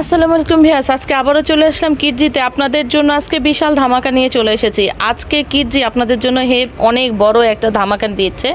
আসসালামু আলাইকুম ভিয়াস, আজকে আবারও চলে আসলাম কিডজিতে আপনাদের জন্য আজকে বিশাল ধামাকা নিয়ে চলে এসেছি। আজকে কিডজি আপনাদের জন্য হে অনেক বড় একটা ধামাকা দিচ্ছে।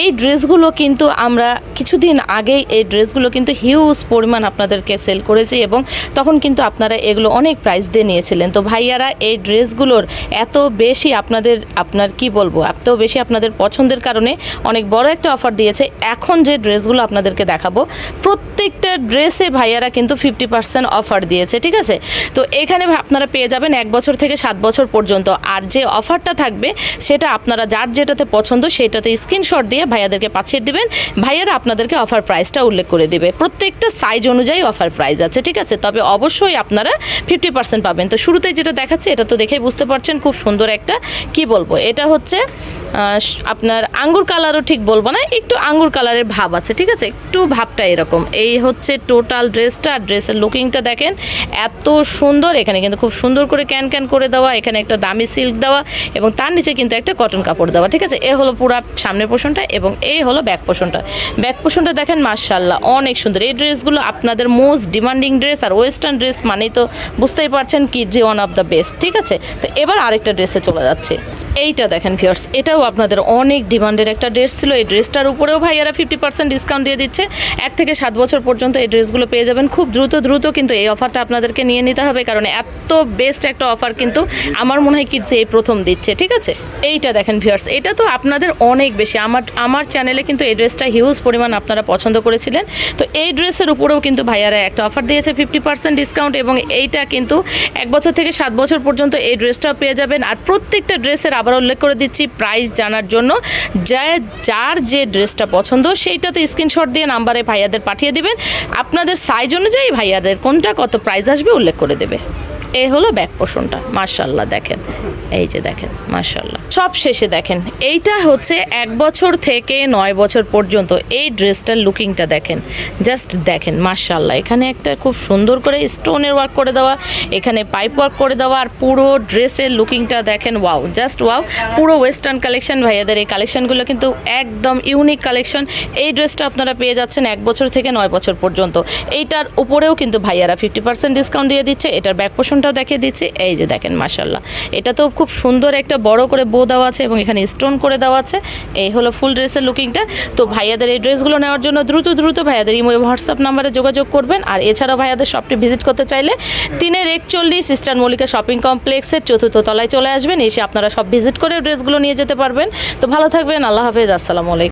এই ড্রেসগুলো কিন্তু আমরা কিছুদিন আগেই এই ড্রেসগুলো কিন্তু হিউজ পরিমাণ আপনাদেরকে সেল করেছি এবং তখন কিন্তু আপনারা এগুলো অনেক প্রাইস দিয়ে নিয়েছিলেন। তো ভাইয়ারা, এই ড্রেসগুলোর এত বেশি আপনাদের, আপনার কি বলব, এত বেশি আপনাদের পছন্দের কারণে অনেক বড় একটা অফার দিয়েছে। এখন যে ড্রেসগুলো আপনাদেরকে দেখাবো, প্রত্যেকটা ড্রেসে ভাইয়ারা কিন্তু ফিফটি পার্সেন্ট অফার দিয়েছে, ঠিক আছে? তো এখানে আপনারা পেয়ে যাবেন এক বছর থেকে সাত বছর পর্যন্ত। আর যে অফারটা থাকবে, সেটা আপনারা যার যেটাতে পছন্দ সেটাতে স্ক্রিনশট দিয়ে ভাইয়াদেরকে পাঠিয়ে দিবেন। ভাইয়ারা আপনাদেরকে অফার প্রাইসটা উল্লেখ করে দিবে। প্রত্যেকটা সাইজ অনুযায়ী অফার প্রাইস আছে, ঠিক আছে? তবে অবশ্যই আপনারা ফিফটি পার্সেন্ট পাবেন। তো শুরুতেই যেটা দেখাচ্ছে, এটা তো দেখেই বুঝতে পারছেন, খুব সুন্দর একটা, কি বলব? এটা হচ্ছে আপনার আঙ্গুর কালারও ঠিক বলব না, একটু আঙ্গুর কালারের ভাব আছে, ঠিক আছে? একটু ভাবটা এরকম। এই হচ্ছে টোটাল ড্রেসটা, আর ড্রেসের লুকিংটা দেখেন, এত সুন্দর। এখানে কিন্তু খুব সুন্দর করে ক্যান ক্যান করে দেওয়া, এখানে একটা দামি সিল্ক দেওয়া, এবং তার নিচে কিন্তু একটা কটন কাপড় দেওয়া, ঠিক আছে? এ হলো পুরা সামনের পোষণটা, এবং এই হলো ব্যাক পোষণটা। ব্যাক পোষণটা দেখেন মার্শাল্লাহ অনেক সুন্দর। এই ড্রেসগুলো আপনাদের মোস্ট ডিমান্ডিং ড্রেস আর ওয়েস্টার্ন ড্রেস মানেই তো বুঝতেই পারছেন কি যে ওয়ান অফ দ্য বেস্ট ঠিক আছে? তো এবার আরেকটা ড্রেসে চলে যাচ্ছে। এইটা দেখেন ভিউয়ার্স এটাও আপনাদের অনেক ডিমান্ডের একটা ড্রেস ছিল। এই ড্রেসটার উপরেও ভাইয়ারা ফিফটি পার্সেন্ট ডিসকাউন্ট দিয়ে দিচ্ছে। এক থেকে সাত বছর পর্যন্ত এই ড্রেসগুলো পেয়ে যাবেন। খুব দ্রুত দ্রুত কিন্তু এই অফারটা আপনাদেরকে নিয়ে নিতে হবে, কারণ এত বেস্ট একটা অফার কিন্তু আমার মনে হয় কিডস এই প্রথম দিচ্ছে, ঠিক আছে? এইটা দেখেন ভিউয়ার্স এটা তো আপনাদের অনেক বেশি। আমার আমার চ্যানেলে কিন্তু এই ড্রেসটা হিউজ পরিমাণ আপনারা পছন্দ করেছিলেন। তো এই ড্রেসের উপরেও কিন্তু ভাইয়ারা একটা অফার দিয়েছে ফিফটি পার্সেন্ট ডিসকাউন্ট এবং এইটা কিন্তু এক বছর থেকে সাত বছর পর্যন্ত এই ড্রেসটাও পেয়ে যাবেন। আর প্রত্যেকটা ড্রেসের আবার উল্লেখ করে দিচ্ছি প্রাইস জানার জন্য। যে যার যে ড্রেসটা পছন্দ, সেইটাতে স্ক্রিনশট দিয়ে নাম্বারে ভাইয়াদের পাঠিয়ে দেবেন। আপনাদের সাইজ অনুযায়ী ভাইয়াদের কোনটা কত প্রাইস আসবে উল্লেখ করে দেবে। এই হলো ব্যাক পোষণটা মার্শাল্লাহ দেখেন, এই যে দেখেন মার্শাল্লাহ সব শেষে দেখেন, এইটা হচ্ছে এক বছর থেকে নয় বছর পর্যন্ত এই ড্রেসটার লুকিংটা দেখেন, জাস্ট দেখেন মার্শাল্লাহ এখানে একটা খুব সুন্দর করে স্টোনের ওয়ার্ক করে দেওয়া, এখানে পাইপ ওয়ার্ক করে দেওয়া, আর পুরো ড্রেসের লুকিংটা দেখেন, ওয়াও, জাস্ট ওয়াও, পুরো ওয়েস্টার্ন কালেকশন, ভাইয়াদের এই কালেকশনগুলো কিন্তু একদম ইউনিক কালেকশন, এই ড্রেসটা আপনারা পেয়ে যাচ্ছেন এক বছর থেকে নয় বছর পর্যন্ত, এইটার উপরেও কিন্তু ভাইয়ারা ফিফটি পার্সেন্ট ডিসকাউন্ট দিয়ে দিচ্ছে, এটার ব্যাক পোষণটাও দেখিয়ে দিচ্ছে। এই যে দেখেন মাসাল্লাহ এটা তো খুব সুন্দর একটা বড় করে বো দেওয়া আছে এবং এখানে স্টোন করে দেওয়া আছে। এই হলো ফুল ড্রেসের লুকিংটা তো ভাইয়াদের এই ড্রেসগুলো নেওয়ার জন্য দ্রুত দ্রুত ভাইয়াদের ইমো হোয়াটসঅ্যাপ নাম্বারে যোগাযোগ করবেন। আর এছাড়াও ভাইয়াদের শপটি ভিজিট করতে চাইলে তিনের একচল্লিশ ইস্টার্ন মল্লিকা শপিং কমপ্লেক্সের চতুর্থ তলায় চলে আসবেন। এসে আপনারা সব ভিজিট করে ড্রেসগুলো নিয়ে যেতে পারবেন। তো ভালো থাকবেন। আল্লাহ হাফেজ। আসসালামু আলাইকুম।